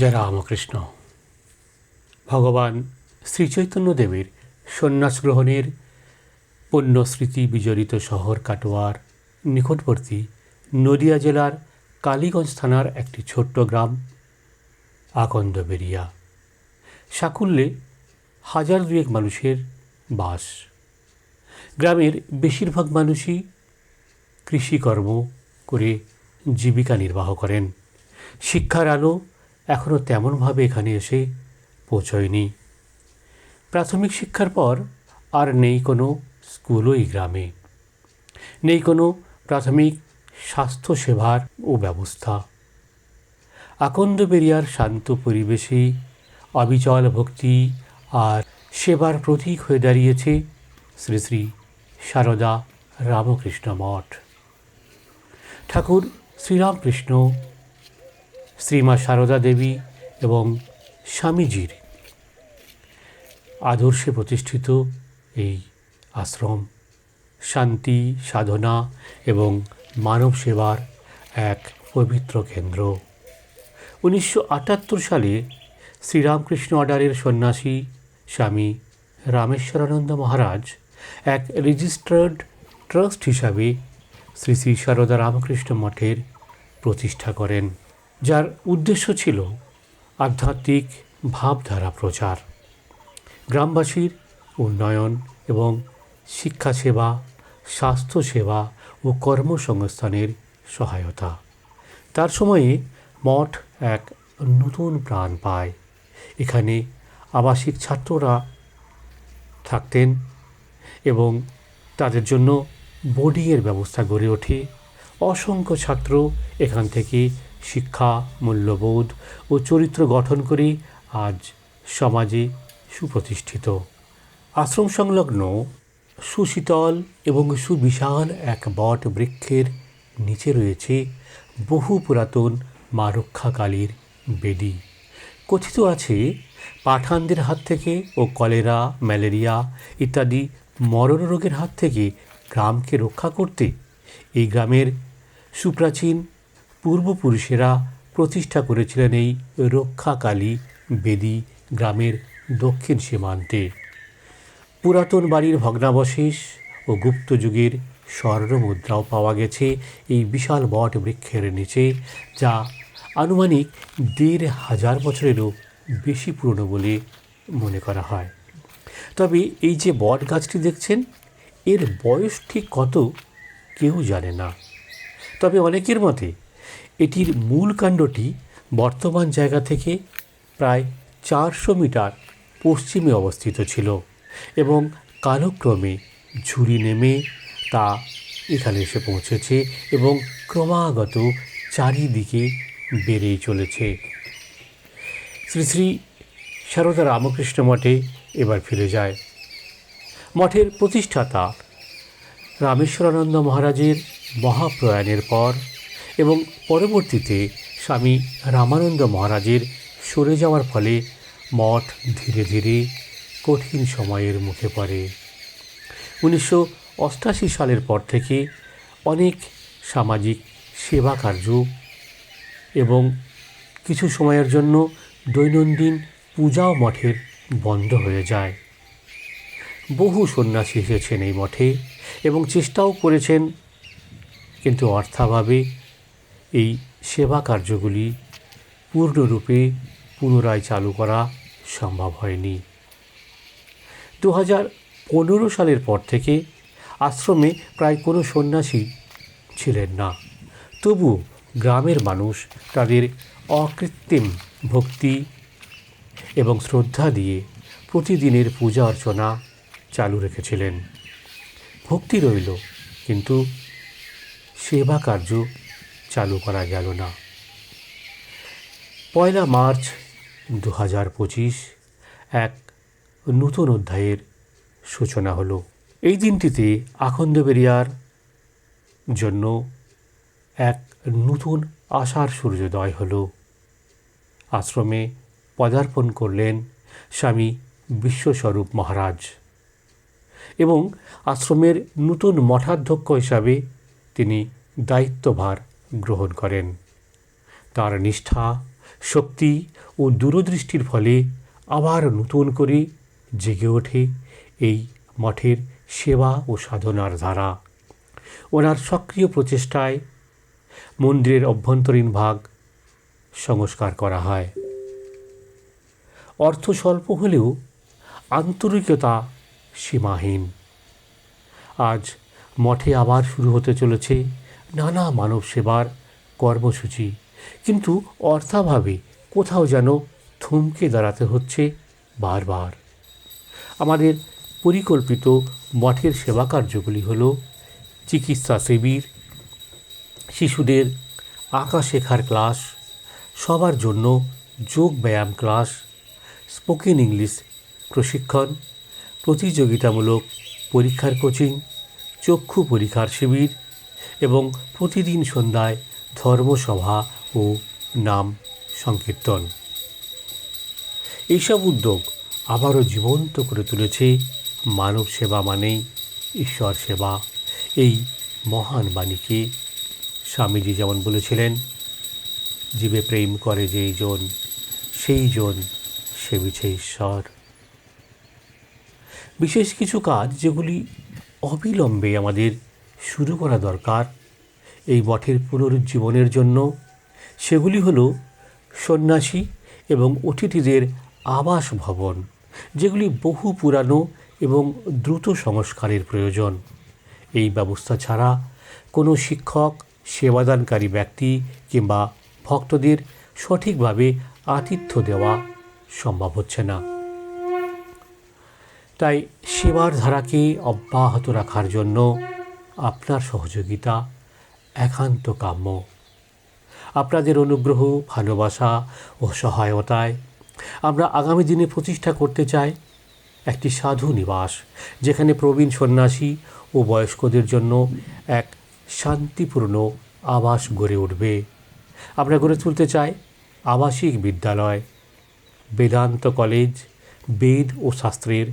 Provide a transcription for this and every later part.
জয় রামকৃষ্ণ। ভগবান শ্রীচৈতন্যদেবের সন্ন্যাস গ্রহণের পুণ্যস্মৃতি বিজড়িত শহর কাটোয়ার নিকটবর্তী নদিয়া জেলার কালীগঞ্জ থানার একটি ছোট্ট গ্রাম আকন্দ আকন্দবেরিয়া সাকুল্যে হাজার দুয়েক মানুষের বাস। গ্রামের বেশিরভাগ মানুষই কৃষিকর্ম করে জীবিকা নির্বাহ করেন। শিক্ষার আলো এখনও তেমনভাবে এখানে এসে পৌঁছয়নি। প্রাথমিক শিক্ষার পর আর নেই কোনো স্কুলও এই গ্রামে। নেই কোনো প্রাথমিক স্বাস্থ্যসেবার ও ব্যবস্থা। আকন্দবেরিয়ার শান্ত পরিবেশে অবিচল ভক্তি আর সেবার প্রতীক হয়ে দাঁড়িয়েছে শ্রী শ্রী সারদা রামকৃষ্ণ মঠ। ঠাকুর শ্রীরামকৃষ্ণ শ্রীমা সারদা দেবী এবং স্বামীজির আদর্শে প্রতিষ্ঠিত এই আশ্রম। শান্তি, সাধনা এবং মানব সেবার এক পবিত্র কেন্দ্র। উনিশশো আটাত্তর সালে শ্রীরামকৃষ্ণ অর্ডারের সন্ন্যাসী স্বামী রামেশ্বরানন্দ মহারাজ এক রেজিস্টার্ড ট্রাস্ট হিসাবে শ্রী শ্রী সারদা রামকৃষ্ণ মঠের প্রতিষ্ঠা করেন। যার উদ্দেশ্য ছিল আধ্যাত্মিক ভাবধারা প্রচার। গ্রামবাসীর উন্নয়ন এবং শিক্ষা শিক্ষাসেবা, স্বাস্থ্যসেবা ও কর্মসংস্থানের সহায়তা। তার সময়ে মঠ এক নতুন প্রাণ পায়। এখানে আবাসিক ছাত্ররা থাকতেন এবং তাদের জন্য বোর্ডিংয়ের ব্যবস্থা গড়ে ওঠে। অসংখ্য ছাত্র এখান থেকে শিক্ষা, মূল্যবোধ ও চরিত্র গঠন করে আজ সমাজে সুপ্রতিষ্ঠিত। আশ্রম সংলগ্ন, সুশীতল এবং সুবিশাল এক বট বৃক্ষের নিচে রয়েছে বহু পুরাতন মা রক্ষা কালীর বেদি। কথিত আছে, পাঠানদের হাত থেকে ও কলেরা, ম্যালেরিয়া ইত্যাদি মরণ রোগের হাত থেকে গ্রামকে রক্ষা করতে এই গ্রামের সুপ্রাচীন পূর্বপুরুষেরা প্রতিষ্ঠা করেছিলেন এই রক্ষাকালী বেদি গ্রামের দক্ষিণ সীমান্তে। পুরাতন বাড়ির ভগ্নাবশেষ ও গুপ্ত যুগের স্বর্ণ মুদ্রাও পাওয়া গেছে এই বিশাল বট বৃক্ষের নিচে, যা আনুমানিক দেড় হাজার বছরেরও বেশি পুরনো বলে মনে করা হয়। তবে এই যে বট গাছটি দেখছেন, এর বয়স ঠিক কত কেউ জানে না। তবে অনেকের মতে এটির মূল কাণ্ডটি বর্তমান জায়গা থেকে প্রায় চারশো মিটার পশ্চিমে অবস্থিত ছিল এবং কালক্রমে ঝুড়ি নেমে তা এখানে এসে পৌঁছেছে এবং ক্রমাগত চারিদিকে বেড়েই চলেছে। শ্রী শ্রী সারদা রামকৃষ্ণ মঠে এবার ফিরে যায়। মঠের প্রতিষ্ঠাতা রামেশ্বরানন্দ মহারাজের মহাপ্রয়াণের পর এবং পরবর্তীতে স্বামী রামানন্দ মহারাজের সরে যাওয়ার ফলে মঠ ধীরে ধীরে কঠিন সময়ের মুখে পড়ে। উনিশশো অষ্টাশি সালের পর থেকে অনেক সামাজিক সেবা কার্য এবং কিছু সময়ের জন্য দৈনন্দিন পূজাও মঠের বন্ধ হয়ে যায়। বহু সন্ন্যাসী এসেছেন এই মঠে এবং চেষ্টাও করেছেন, কিন্তু অর্থাভাবে এই সেবা কার্যগুলি পূর্ণরূপে পুনরায় চালু করা সম্ভব হয়নি। দু হাজার পনেরো সালের পর থেকে আশ্রমে প্রায় কোনো সন্ন্যাসী ছিলেন না। তবু গ্রামের মানুষ তাদের অকৃত্রিম ভক্তি এবং শ্রদ্ধা দিয়ে প্রতিদিনের পূজা অর্চনা চালু রেখেছিলেন। ভক্তি রইল, কিন্তু সেবা কার্য চালু করা গেল না। পয়লা মার্চ দু হাজার পঁচিশ এক নতুন অধ্যায়ের সূচনা হলো। এই দিনটিতে আখন্দবেরিয়ার জন্য এক নতুন আশার সূর্যোদয় হল। আশ্রমে পদার্পণ করলেন স্বামী বিশ্বস্বরূপ মহারাজ এবং আশ্রমের নতুন মঠাধ্যক্ষ হিসাবে তিনি দায়িত্বভার গ্রহণ করেন। তার নিষ্ঠা, শক্তি ও দূরদৃষ্টির ফলে আবার নতুন করে জেগে ওঠে এই মঠের সেবা ও সাধনার ধারা। ওনার সক্রিয় প্রচেষ্টায় মন্দিরের অভ্যন্তরীণ ভাগ সংস্কার করা হয়। অর্থ স্বল্প হলেও আন্তরিকতা সীমাহীন। আজ মঠে আবার শুরু হতে চলেছে নানা মানব সেবার কর্মসূচি। কিন্তু অর্থাভাবে কোথাও যেন থমকে দাঁড়াতে হচ্ছে বারবার। আমাদের পরিকল্পিত মঠের সেবা কার্যগুলি হল চিকিৎসা শিবির, শিশুদের আঁকা শেখার ক্লাস, সবার জন্য যোগ ব্যায়াম ক্লাস, স্পোকেন ইংলিশ প্রশিক্ষণ, প্রতিযোগিতামূলক পরীক্ষার কোচিং, চক্ষু পরীক্ষার শিবির এবং প্রতিদিন সন্ধ্যায় ধর্মসভা ও নাম সংকীর্তন। এইসব উদ্যোগ আবারও জীবন্ত করে তুলেছে মানব সেবা মানেই ঈশ্বর সেবা। এই মহান বাণীকে স্বামীজি যেমন বলেছিলেন, জীবে প্রেম করে যেই জন, সেই জন সেবিছে ঈশ্বর। বিশেষ কিছু কাজ যেগুলি অবিলম্বে আমাদের শুরু করা দরকার। এই মঠের পুনরুজ্জীবনের জন্য সেগুলি হল সন্ন্যাসী এবং অতিথিদের আবাস ভবন, যেগুলি বহু পুরানো এবং দ্রুত সংস্কারের প্রয়োজন। এই ব্যবস্থা ছাড়া কোনো শিক্ষক, সেবাদানকারী ব্যক্তি কিংবা ভক্তদের সঠিকভাবে আতিথ্য দেওয়া সম্ভব হচ্ছে না। তাই সেবার ধারাকে অব্যাহত রাখার জন্য আপনার সহযোগিতা, একান্ত কাম্য। আপনাদের অনুগ্রহ, ভালোবাসা ও সহায়তায় আমরা আগামী দিনে প্রতিষ্ঠা করতে চাই একটি সাধু নিবাস, যেখানে প্রবীণ সন্ন্যাসী ও বয়স্কদের জন্য এক শান্তিপূর্ণ আবাস গড়ে উঠবে। আমরা গড়ে তুলতে চাই আবাসিক বিদ্যালয়, বেদান্ত কলেজ, বেদ ও শাস্ত্রের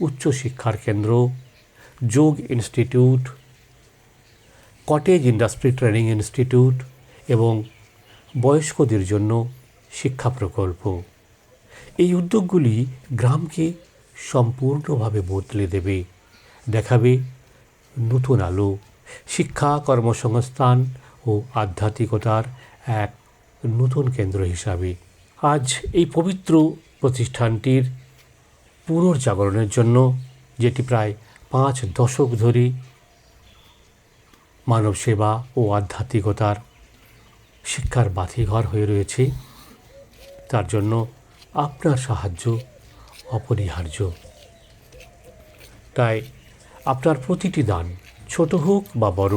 উচ্চশিক্ষার কেন্দ্র, যোগ institute cottage industry training institute এবং বয়স্কদের জন্য শিক্ষা প্রকল্প। এই উদ্যোগগুলি গ্রামকে সম্পূর্ণভাবে বদলে দেবে। দেখাবে নতুন আলো, শিক্ষা কর্মসংস্থান ও আধ্যাত্মিকতার এক নতুন কেন্দ্র হিসাবে। আজ এই পবিত্র প্রতিষ্ঠানটির পুনর্জাগরণের জন্য, যেটি প্রায় পাঁচ দশক ধরে মানব সেবা ও আধ্যাত্মিকতার শিক্ষার বাতিঘর হয়ে রয়েছে। তার জন্য আপনার সাহায্য অপরিহার্য। তাই আপনার প্রতিটি দান, ছোট হোক বা বড়,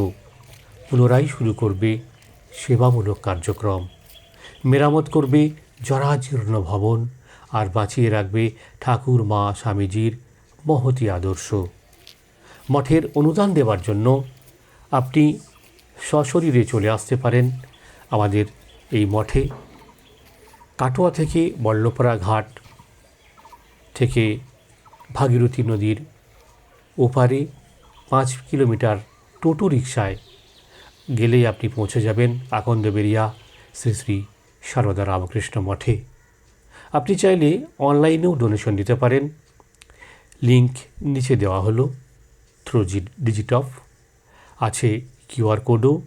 পুনরায় শুরু করবে সেবামূলক কার্যক্রম। মেরামত করবে জরাজীর্ণ ভবন আর বাঁচিয়ে রাখবে ঠাকুর, মা, স্বামীজির মহতি আদর্শ। মঠের অনুদান দেওয়ার জন্য আপনি সশরীরে চলে আসতে পারেন আমাদের এই মঠে। কাটোয়া থেকে বল্লপাড়া ঘাট থেকে ভাগীরথী নদীর ওপারে পাঁচ কিলোমিটার টোটো রিক্সায় গেলেই আপনি পৌঁছে যাবেন আকন্দবেরিয়া শ্রী শ্রী সারদা রামকৃষ্ণ মঠে। আপনি চাইলে অনলাইনেও ডোনেশন দিতে পারেন। লিংক নিচে দেওয়া হলো। থ্রু জি ডিজিটফ আছে কিউআর কোডও।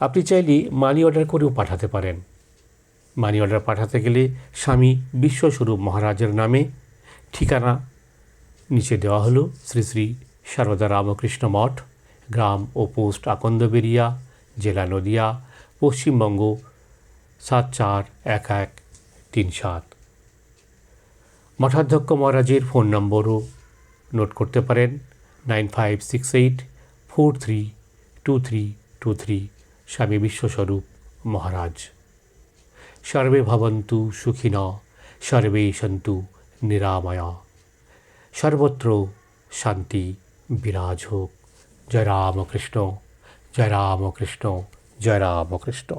আপনি চাইলে মানি অর্ডার করেও পাঠাতে পারেন। মানি অর্ডার পাঠাতে গেলে স্বামী বিশ্বস্বরূপ মহারাজের নামে ঠিকানা নিচে দেওয়া হলো। শ্রী শ্রী সারদা রামকৃষ্ণ মঠ, গ্রাম ও পোস্ট আকন্দবেরিয়া জেলা নদিয়া, পশ্চিমবঙ্গ সাত চার এক এক তিন সাত। মঠাধ্যক্ষ মহারাজের ফোন নম্বরও নোট করতে পারেন। Nine five six eight four three two three two three Swami Bishwaswarup Maharaj সর্বে ভবন্তু সুখিন সর্বে সন্তু নিরাময় সর্বত্র শান্তি বিরাজ হোক জয় রামকৃষ্ণ জয় রামকৃষ্ণ জয় রামকৃষ্ণ